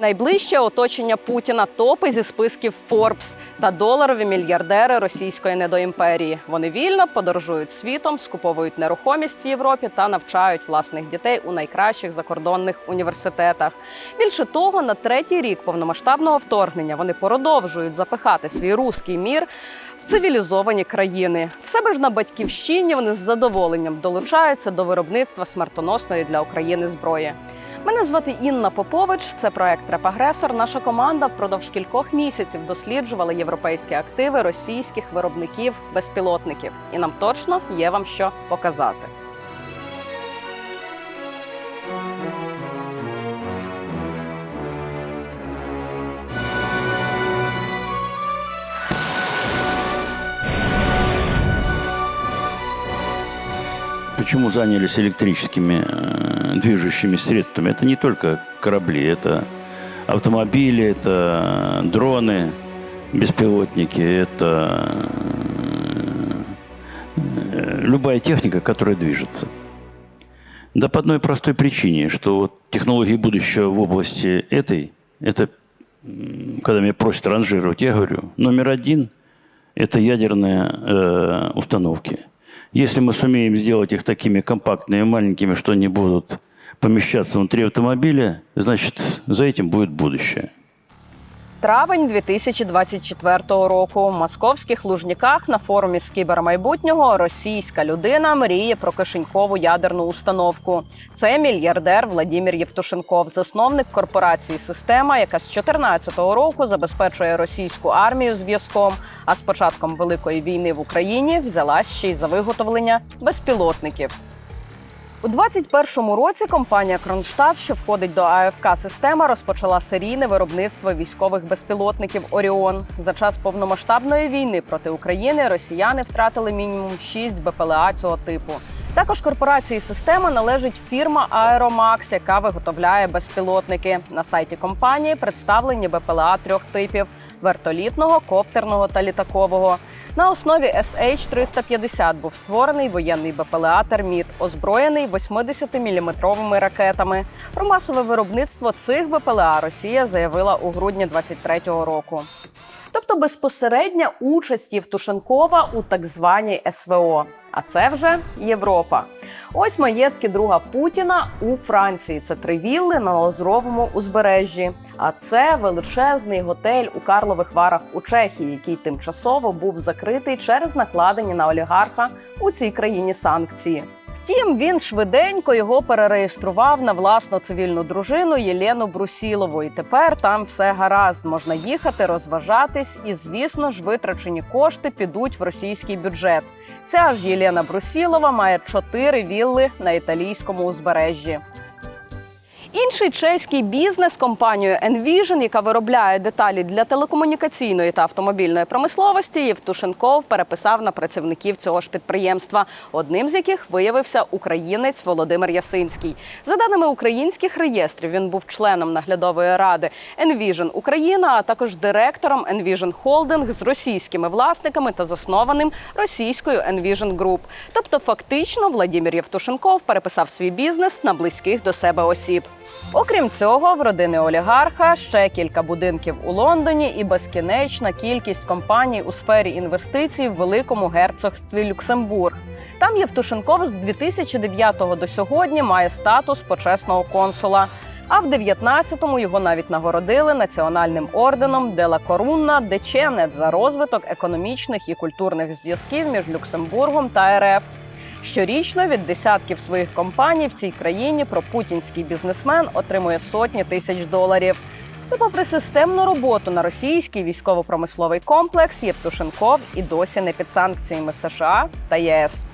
Найближче оточення Путіна топи зі списків Forbes та доларові мільярдери російської недоімперії. Вони вільно подорожують світом, скуповують нерухомість в Європі та навчають власних дітей у найкращих закордонних університетах. Більше того, на третій рік повномасштабного вторгнення вони продовжують запихати свій руський мір в цивілізовані країни. В себе ж на батьківщині вони з задоволенням долучаються до виробництва смертоносної для України зброї. Мене звати Інна Попович. Це проект Репагресор. Наша команда впродовж кількох місяців досліджувала європейські активи російських виробників безпілотників, і нам точно є вам що показати. Почему занялись электрическими э, движущими средствами? Это не только корабли, это автомобили, это дроны, беспилотники, это э, любая техника, которая движется. Да по одной простой причине, что вот технологии будущего в области этой, это, когда меня просят ранжировать, я говорю, номер один – это ядерные э, установки. Если мы сумеем сделать их такими компактными, маленькими, что они будут помещаться внутри автомобиля, значит, за этим будет будущее. Травень 2024 року в московських лужніках на форумі з кібермайбутнього російська людина мріє про кишенькову ядерну установку. Це мільярдер Владімір Євтушенков, засновник корпорації Система, яка з 2014 року забезпечує російську армію зв'язком. А з початком великої війни в Україні взялась ще й за виготовлення безпілотників. У 2021 році компанія Кронштадт, що входить до АФК система, розпочала серійне виробництво військових безпілотників Оріон. За час повномасштабної війни проти України росіяни втратили мінімум 6 БПЛА цього типу. Також корпорації система належить фірма Аеромакс, яка виготовляє безпілотники. На сайті компанії представлені БПЛА трьох типів: вертолітного, коптерного та літакового. На основі SH-350 був створений воєнний БПЛА «Терміт», озброєний 80-мм ракетами. Про масове виробництво цих БПЛА Росія заявила у грудні 23-го року. Тобто безпосередня участь Євтушенкова у так званій СВО. А це вже Європа. Ось маєтки друга Путіна у Франції. Це три вілли на Лазуровому узбережжі. А це величезний готель у Карлових Варах у Чехії, який тимчасово був закритий через накладені на олігарха у цій країні санкції. Втім, він швиденько його перереєстрував на власну цивільну дружину Єлену Брусілову. І тепер там все гаразд. Можна їхати, розважатись, і звісно ж, витрачені кошти підуть в російський бюджет. Ця ж Єлена Брусілова має чотири вілли на італійському узбережжі. Інший чеський бізнес компанію Envision, яка виробляє деталі для телекомунікаційної та автомобільної промисловості, Євтушенков переписав на працівників цього ж підприємства, одним з яких виявився українець Володимир Ясинський. За даними українських реєстрів, він був членом наглядової ради Envision Україна, а також директором Envision Holding з російськими власниками та заснованим російською Envision Group. Тобто, фактично, Владимир Євтушенков переписав свій бізнес на близьких до себе осіб. Окрім цього, в родини олігарха ще кілька будинків у Лондоні і безкінечна кількість компаній у сфері інвестицій в великому герцогстві Люксембург. Там Євтушенков з 2009 до сьогодні має статус почесного консула. А в 19-му його навіть нагородили національним орденом Дела Корунна Деченет за розвиток економічних і культурних зв'язків між Люксембургом та РФ. Щорічно від десятків своїх компаній в цій країні пропутінський бізнесмен отримує сотні тисяч доларів. Та попри системну роботу на російський військово-промисловий комплекс, Євтушенков і досі не під санкціями США та ЄС.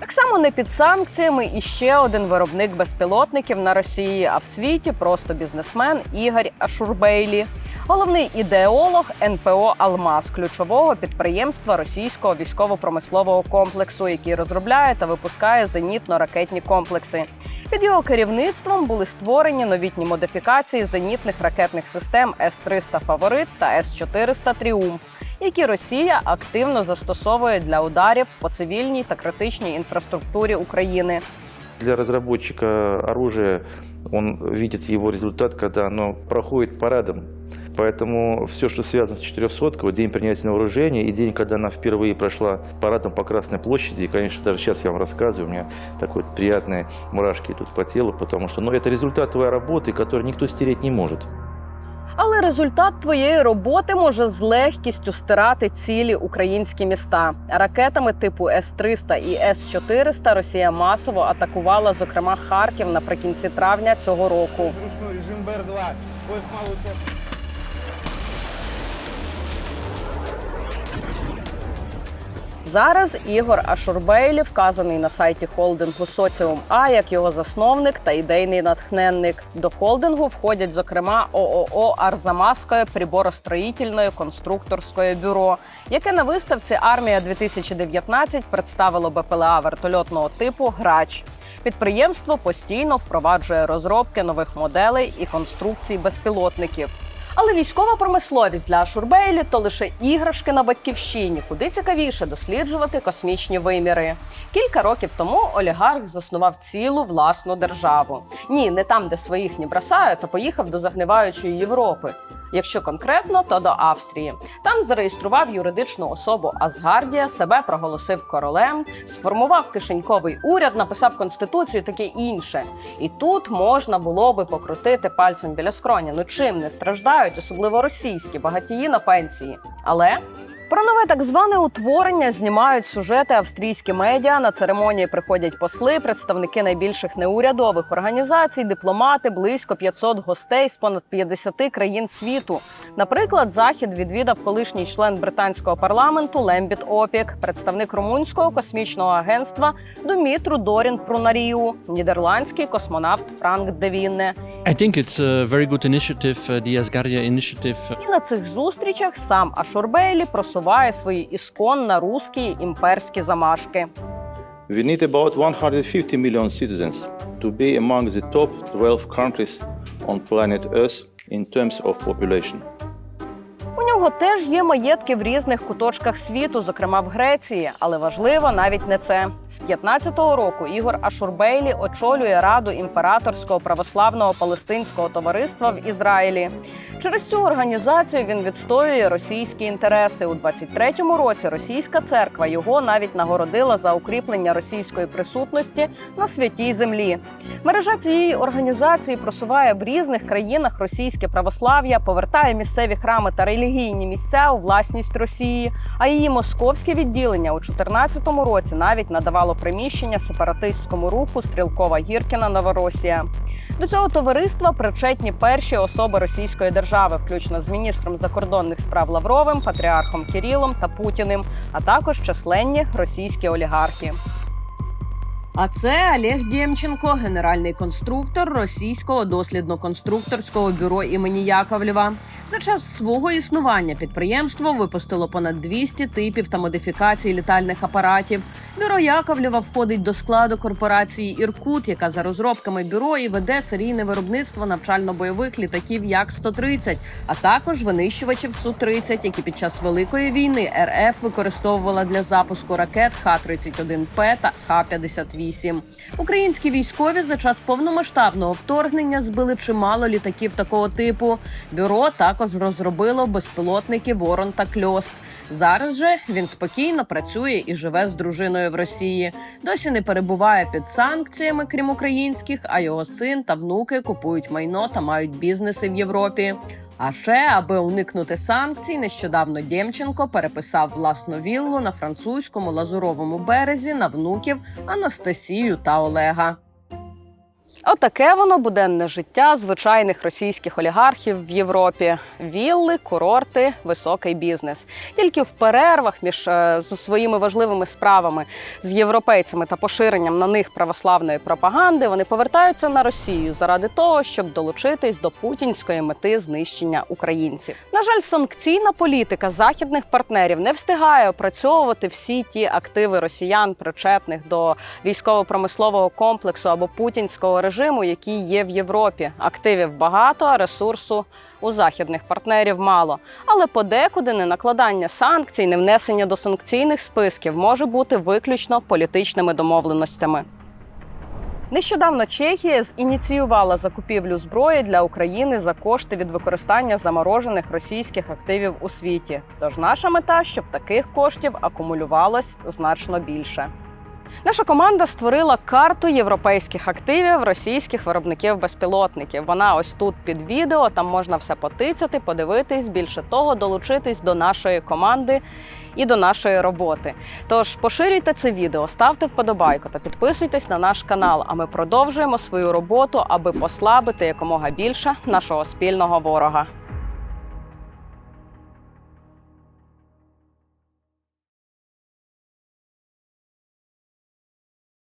Так само не під санкціями і ще один виробник безпілотників на Росії, а в світі просто бізнесмен Ігор Ашурбейлі, головний ідеолог НПО Алмаз, ключового підприємства російського військово-промислового комплексу, який розробляє та випускає зенітно-ракетні комплекси. Під його керівництвом були створені новітні модифікації зенітних ракетних систем С-300 Фаворит та С-400 Тріумф які Росія активно застосовує для ударів по цивільній та критичній інфраструктурі України. Для разработчика оружия он видит его результат, когда оно проходит парадом. Поэтому все, что связано с 400 день принятия на вооружение и день, когда она впервые прошла парадом по Красной площади, и, конечно, даже сейчас я вам рассказываю, у меня такой вот приятные мурашки тут по телу, потому что ну, это результат твоей работы, который никто стереть не может. Але результат твоєї роботи може з легкістю стирати цілі українські міста. Ракетами типу С-300 і С-400 Росія масово атакувала, зокрема, Харків наприкінці травня цього року. Ручной режим БР-2. Зараз Ігор Ашурбейлі вказаний на сайті холдингу Соціум А як його засновник та ідейний натхненник. До холдингу входять, зокрема, ООО Арзамаське приборостроїтельне конструкторське бюро, яке на виставці Армія 2019 представило БПЛА вертольотного типу Грач. Підприємство постійно впроваджує розробки нових моделей і конструкцій безпілотників. Але військова промисловість для Шурбейлі то лише іграшки на батьківщині, куди цікавіше досліджувати космічні виміри. Кілька років тому олігарх заснував цілу власну державу. Ні, не там, де своїх не бросають, а поїхав до загниваючої Європи. Якщо конкретно, то до Австрії. Там зареєстрував юридичну особу Асгардія, себе проголосив королем, сформував кишеньковий уряд, написав конституцію, таке інше. І тут можна було би покрутити пальцем біля скроні. Ну чим не страждають, особливо російські багатії на пенсії. Але про нове так зване утворення знімають сюжети австрійські медіа. На церемонії приходять посли, представники найбільших неурядових організацій, дипломати, близько 500 гостей з понад 50 країн світу. Наприклад, захід відвідав колишній член британського парламенту Лембіт Опік, представник румунського космічного агентства Думітру Дорін Прунаріу, нідерландський космонавт Франк Девінне. I think it's a very good initiative, uh, the Asgardia initiative. І на цих зустрічах сам Ашурбейлі просуває свої ісконно русські імперські замашки. We need about 150 million citizens to be among the top 12 countries on planet Earth in terms of population. Нього теж є маєтки в різних куточках світу, зокрема в Греції, але важливо навіть не це. З 15-го року Ігор Ашурбейлі очолює раду імператорського православного палестинського товариства в Ізраїлі. Через цю організацію він відстоює російські інтереси. У 23-му році російська церква його навіть нагородила за укріплення російської присутності на святій землі. Мережа цієї організації просуває в різних країнах російське православ'я, повертає місцеві храми та релігійні місця у власність Росії. А її московське відділення у 2014 році навіть надавало приміщення сепаратистському руху Стрілкова Гіркіна Новоросія. До цього товариства причетні перші особи Російської держави, включно з міністром закордонних справ Лавровим, патріархом Кирилом та Путіним, а також численні російські олігархи. А це Олег Дємченко, генеральний конструктор російського дослідно-конструкторського бюро імені Яковлєва. За час свого існування підприємство випустило понад 200 типів та модифікацій літальних апаратів. Бюро Яковлєва входить до складу корпорації Іркут, яка за розробками бюро і веде серійне виробництво навчально-бойових літаків Як-130, а також винищувачів Су-30, які під час великої війни РФ використовувала для запуску ракет Х-31П та Х-58. Українські військові за час повномасштабного вторгнення збили чимало літаків такого типу. Бюро також розробило безпілотники Ворон та Кльост. Зараз же він спокійно працює і живе з дружиною в Росії. Досі не перебуває під санкціями, крім українських, а його син та внуки купують майно та мають бізнеси в Європі. А ще, аби уникнути санкцій, нещодавно Дємченко переписав власну віллу на французькому лазуровому березі на внуків Анастасію та Олега. Отаке воно буденне життя звичайних російських олігархів в Європі: вілли, курорти, високий бізнес. Тільки в перервах між е, своїми важливими справами з європейцями та поширенням на них православної пропаганди вони повертаються на Росію заради того, щоб долучитись до путінської мети знищення українців. На жаль, санкційна політика західних партнерів не встигає опрацьовувати всі ті активи росіян, причетних до військово-промислового комплексу або путінського режиму, який є в Європі. Активів багато, а ресурсу у західних партнерів мало. Але подекуди не накладання санкцій, не внесення до санкційних списків може бути виключно політичними домовленостями. Нещодавно Чехія зініціювала закупівлю зброї для України за кошти від використання заморожених російських активів у світі. Тож наша мета, щоб таких коштів акумулювалось значно більше. Наша команда створила карту європейських активів російських виробників безпілотників. Вона ось тут під відео. Там можна все потицяти, подивитись. Більше того, долучитись до нашої команди і до нашої роботи. Тож поширюйте це відео, ставте вподобайку та підписуйтесь на наш канал. А ми продовжуємо свою роботу, аби послабити якомога більше нашого спільного ворога.